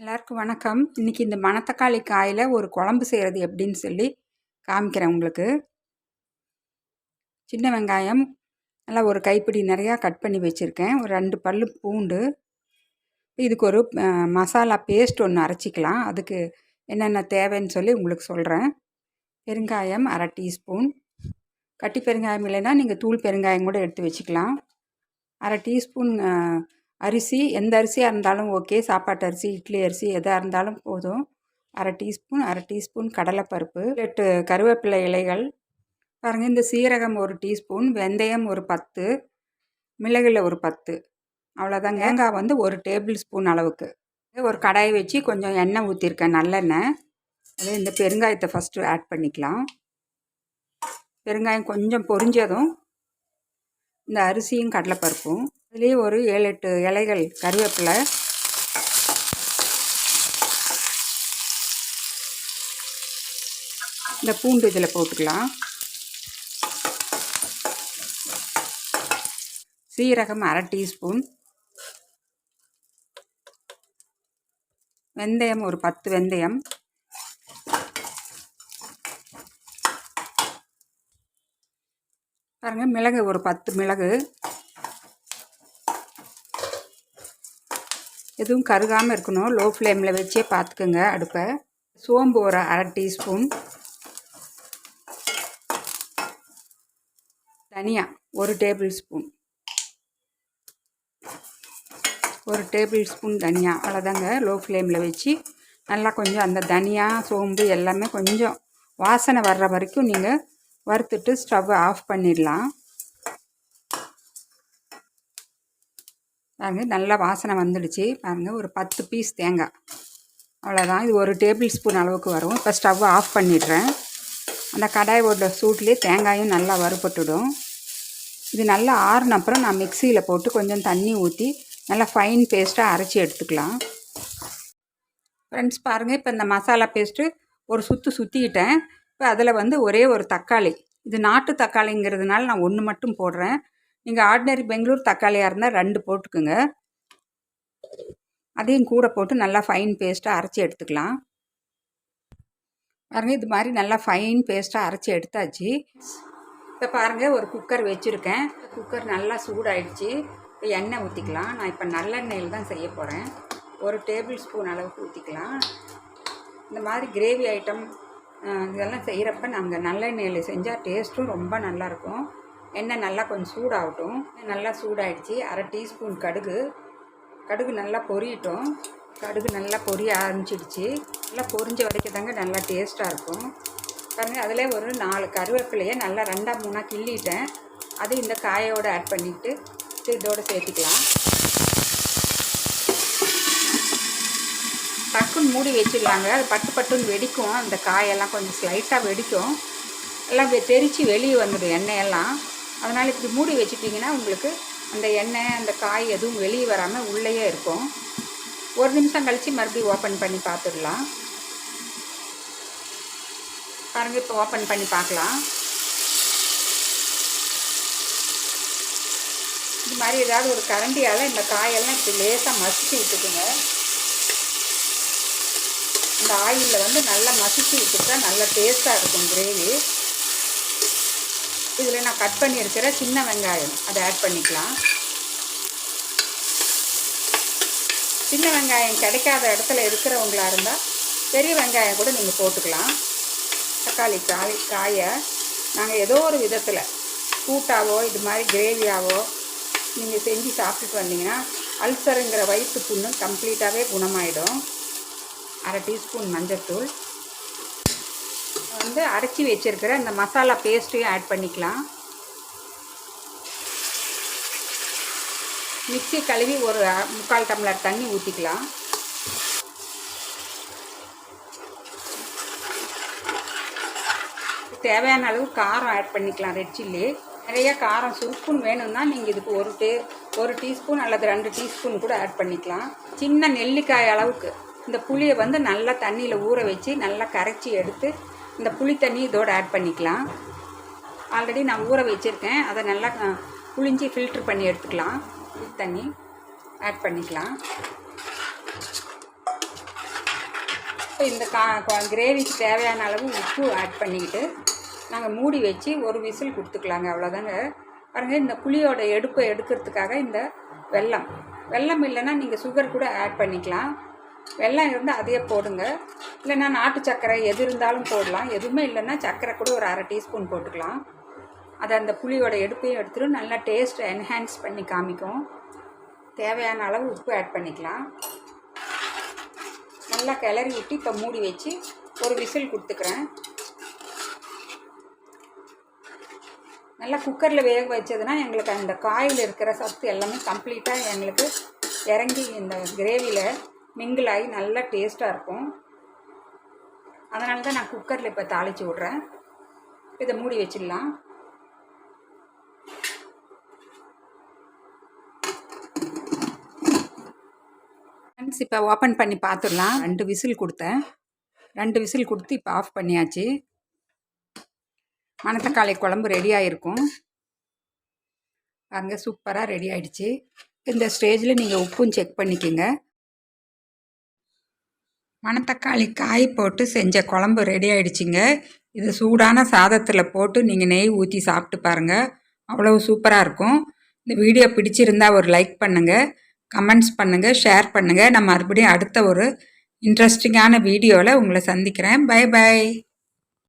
எல்லாருக்கும் வணக்கம். இன்றைக்கி இந்த மணத்தக்காளி காயில் ஒரு குழம்பு செய்கிறது எப்படின்னு சொல்லி காமிக்கிறேன் உங்களுக்கு. சின்ன வெங்காயம் நல்லா ஒரு கைப்பிடி நிறையா கட் பண்ணி வச்சுருக்கேன். ஒரு ரெண்டு பல் பூண்டு. இதுக்கு ஒரு மசாலா பேஸ்ட் ஒன்று அரைச்சிக்கலாம். அதுக்கு என்னென்ன தேவைன்னு சொல்லி உங்களுக்கு சொல்கிறேன் பெருங்காயம் அரை டீஸ்பூன். கட்டி பெருங்காயம் இல்லைன்னா நீங்கள் தூள் பெருங்காயம் கூட எடுத்து வச்சுக்கலாம். அரை டீஸ்பூன் அரிசி எந்த அரிசியாக இருந்தாலும் ஓகே. சாப்பாட்டு அரிசி இட்லி அரிசி எதாக இருந்தாலும் போதும். அரை டீஸ்பூன் அரை டீஸ்பூன் கடலைப்பருப்பு எட்டு கருவேப்பிலை இலைகள். பாருங்கள் இந்த சீரகம் ஒரு டீஸ்பூன் வெந்தயம் ஒரு பத்து மிளகில் ஒரு பத்து. அவ்வளோதாங்க தேங்காய் வந்து ஒரு டேபிள் ஸ்பூன் அளவுக்கு. ஒரு கடாயை வச்சு கொஞ்சம் எண்ணெய் ஊற்றிருக்கேன் நல்லெண்ணெய். அதே இந்த பெருங்காயத்தை ஃபஸ்ட்டு ஆட் பண்ணிக்கலாம். பெருங்காயம் கொஞ்சம் பொரிஞ்சதும் இந்த அரிசியும் கடலைப்பருப்பும். அதுலேயே ஒரு ஏழு எட்டு இலைகள் கருவேப்பிலை. இந்த பூண்டு இதில் போட்டுக்கலாம். சீரகம் அரை டீஸ்பூன். வெந்தயம் ஒரு பத்து வெந்தயம். பாருங்கள் மிளகு ஒரு பத்து மிளகு. எதுவும் கருகாமல் இருக்கணும். லோ ஃப்ளேமில் வச்சே பார்த்துக்குங்க அடுப்பை. சோம்பு ஒரு அரை டீஸ்பூன். தனியா ஒரு டேபிள் ஸ்பூன். ஒரு டேபிள் ஸ்பூன் தனியா அவ்வளோதாங்க லோ ஃப்ளேமில் வச்சு நல்லா கொஞ்சம் அந்த தனியா சோம்பு எல்லாமே கொஞ்சம் வாசனை வர்ற வரைக்கும் நீங்கள் வறுத்துட்டு ஸ்டவ் ஆஃப் பண்ணிடலாம். பாருங்க நல்லா வாசனை வந்துடுச்சு. பாருங்க ஒரு பத்து பீஸ் தேங்காய். அவ்வளோதான் இது ஒரு டேபிள் ஸ்பூன் அளவுக்கு வரும். இப்போ ஸ்டவ் ஆஃப் பண்ணிடுறேன். அந்த கடாயோட சூட்லேயே தேங்காயும் நல்லா வறுபட்டுடும். இது நல்லா ஆறுன அப்புறம் நான் மிக்சியில் போட்டு கொஞ்சம் தண்ணி ஊற்றி நல்லா ஃபைன் பேஸ்ட்டாக அரைச்சி எடுத்துக்கலாம். ஃப்ரெண்ட்ஸ் பாருங்கள் இப்போ இந்த மசாலா பேஸ்ட்டு ஒரு சுற்று சுற்றிக்கிட்டேன் இப்போ அதில் வந்து ஒரே ஒரு தக்காளி. இது நாட்டு தக்காளிங்கிறதுனால நான் ஒன்று மட்டும் போடுறேன். நீங்கள் ஆர்டினரி பெங்களூர் தக்காளியாக இருந்தால் ரெண்டு போட்டுக்குங்க. அதையும் கூட போட்டு நல்லா ஃபைன் பேஸ்ட்டாக அரைச்சி எடுத்துக்கலாம். பாருங்க இது மாதிரி நல்லா ஃபைன் பேஸ்ட்டாக அரைச்சி எடுத்தாச்சு. இப்போ பாருங்கள் ஒரு குக்கர் வச்சுருக்கேன். குக்கர் நல்லா சூடாயிடுச்சு. இப்போ எண்ணெய் ஊற்றிக்கலாம். நான் இப்போ நல்லெண்ணெயில் தான் செய்ய போகிறேன். ஒரு டேபிள் ஸ்பூன் அளவுக்கு ஊற்றிக்கலாம். இந்த மாதிரி கிரேவி ஐட்டம் இதெல்லாம் செய்கிறப்ப நாங்கள் நல்லெண்ணெயில் செஞ்சால் டேஸ்ட்டும் ரொம்ப நல்லாயிருக்கும். எண்ணெய் நல்லா கொஞ்சம் சூடாகட்டும். நல்லா சூடாயிடுச்சு. அரை டீஸ்பூன் கடுகு. கடுகு நல்லா பொரியட்டும். கடுகு நல்லா பொரிய ஆரம்பிச்சிடுச்சு. நல்லா பொரிஞ்ச வரைக்கும் தாங்க நல்லா டேஸ்ட்டாக இருக்கும். பாருங்கள் அதில் ஒரு நாலு கருவேப்பிலையை நல்லா ரெண்டாக மூணாக கிள்ளிட்டேன். அது இந்த காயோடு ஆட் பண்ணிவிட்டு இதோடு சேர்த்துக்கலாம். டக்குன்னு மூடி வச்சிடலாங்க. அது பட்டு பட்டுன்னு வெடிக்கும். அந்த காயெல்லாம் கொஞ்சம் ஸ்லைட்டாக வெடிக்கும். எல்லாம் தெரித்து வெளியே வந்துடும் எண்ணெயெல்லாம். அதனால் இப்படி மூடி வச்சுட்டிங்கன்னா உங்களுக்கு அந்த எண்ணெய் அந்த காய் எதுவும் வெளியே வராமல் உள்ளேயே இருக்கும். ஒரு நிமிஷம் கழித்து மறுபடியும் ஓப்பன் பண்ணி பார்த்துடலாம். பாருங்கள் இப்போ ஓப்பன் பண்ணி பார்க்கலாம். இது மாதிரி ஏதாவது ஒரு கரண்டியால் இந்த காயெல்லாம் இப்படி லேசாக மசிச்சு விட்டுக்குங்க. இந்த ஆயிலில் வந்து நல்லா மசிச்சு விட்டுட்டா நல்லா டேஸ்ட்டாக இருக்கும் கிரேவி இதில் நான் கட் பண்ணியிருக்கிற சின்ன வெங்காயம். அதை ஆட் பண்ணிக்கலாம். சின்ன வெங்காயம் கிடைக்காத இடத்துல இருக்கிறவங்களா இருந்தால் பெரிய வெங்காயம் கூட நீங்கள் போட்டுக்கலாம். தக்காளி காய் காயை நாங்கள் ஏதோ ஒரு விதத்தில் கூட்டாவோ இது மாதிரி கிரேவியாவோ நீங்கள் செஞ்சு சாப்பிட்டுட்டு வந்தீங்கன்னா அல்சருங்கிற வயிற்று புண்ணு கம்ப்ளீட்டாகவே குணமாயிடும். அரை டீஸ்பூன் மஞ்சத்தூள் வந்து அரைச்சி வச்சிருக்கிற இந்த மசாலா பேஸ்ட்டையும் ஆட் பண்ணிக்கலாம். மிக்ஸி கழுவி ஒரு முக்கால் டம்ளர் தண்ணி ஊற்றிக்கலாம் தேவையான அளவு காரம் ஆட் பண்ணிக்கலாம் ரெட் சில்லி நிறைய காரம் சுருக்குன்னு வேணும்னா நீங்கள் இதுக்கு ஒரு டே ஒரு டீஸ்பூன் அல்லது ரெண்டு டீஸ்பூன் கூட ஆட் பண்ணிக்கலாம். சின்ன நெல்லிக்காய் அளவுக்கு. இந்த புளியை வந்து நல்லா தண்ணியில் ஊற வச்சு நல்லா கரைச்சி எடுத்து இந்த புளி தண்ணி இதோட ஆட் பண்ணிக்கலாம். ஆல்ரெடி நான் ஊற வச்சுருக்கேன். அதை நல்லா புளிஞ்சி ஃபில்ட்ரு பண்ணி எடுத்துக்கலாம். புளி தண்ணி ஆட் பண்ணிக்கலாம். இப்போ இந்த கா கிரேவிக்கு தேவையான அளவு உப்பு ஆட் பண்ணிக்கிட்டு நாங்கள் மூடி வச்சு ஒரு விசில் கொடுத்துக்கலாங்க. அவ்வளோதாங்க பாருங்கள் இந்த புளியோட எடுப்பை எடுக்கிறதுக்காக இந்த வெல்லம். வெல்லம் இல்லைன்னா நீங்கள் சுகர் கூட ஆட் பண்ணிக்கலாம். வெள்ளம் இருந்தால் அதையே போடுங்க. இல்லைன்னா நாட்டு சர்க்கரை எது இருந்தாலும் போடலாம். எதுவுமே இல்லைன்னா சர்க்கரை கூட ஒரு அரை டீஸ்பூன் போட்டுக்கலாம். அதை அந்த புளியோட எடுப்பையும் எடுத்துடும் நல்லா டேஸ்ட் என்ஹான்ஸ் பண்ணி காமிக்கும். தேவையான அளவு உப்பு ஆட் பண்ணிக்கலாம். நல்லா கிளறி விட்டு இப்போ மூடி வச்சு ஒரு விசில் கொடுத்துக்கிறேன். நல்லா குக்கரில் வேக வச்சதுன்னா எங்களுக்கு அந்த காயில் இருக்கிற சத்து எல்லாமே கம்ப்ளீட்டாக எங்களுக்கு இறங்கி இந்த கிரேவியில் மிங்கிள் ஆகி நல்லா டேஸ்ட்டாக இருக்கும். அதனால தான் நான் குக்கரில் இப்போ தாளித்து விட்றேன். இதை மூடி வச்சிடலாம். ஃப்ரெண்ட்ஸ் இப்போ ஓப்பன் பண்ணி பார்த்துடலாம் ரெண்டு விசில் கொடுத்தேன். ரெண்டு விசில் கொடுத்து இப்போ ஆஃப் பண்ணியாச்சு. மணத்தக்காளி குழம்பு ரெடி ஆகிருக்கும் பாருங்கள் சூப்பராக ரெடி ஆகிடுச்சு இந்த ஸ்டேஜில் நீங்கள் உப்பும் செக் பண்ணிக்கோங்க. மணத்தக்காளி காய் போட்டு செஞ்ச குழம்பு ரெடி ஆயிடுச்சுங்க. இது சூடான சாதத்தில் போட்டு நீங்கள் நெய் ஊற்றி சாப்பிட்டு பாருங்கள் அவ்வளோ சூப்பராக இருக்கும். இந்த வீடியோ பிடிச்சிருந்தா ஒரு லைக் பண்ணுங்கள் கமெண்ட்ஸ் பண்ணுங்கள் ஷேர் பண்ணுங்கள் நான் மறுபடியும் அடுத்த ஒரு இன்ட்ரெஸ்டிங்கான வீடியோவில் உங்களை சந்திக்கிறேன். By by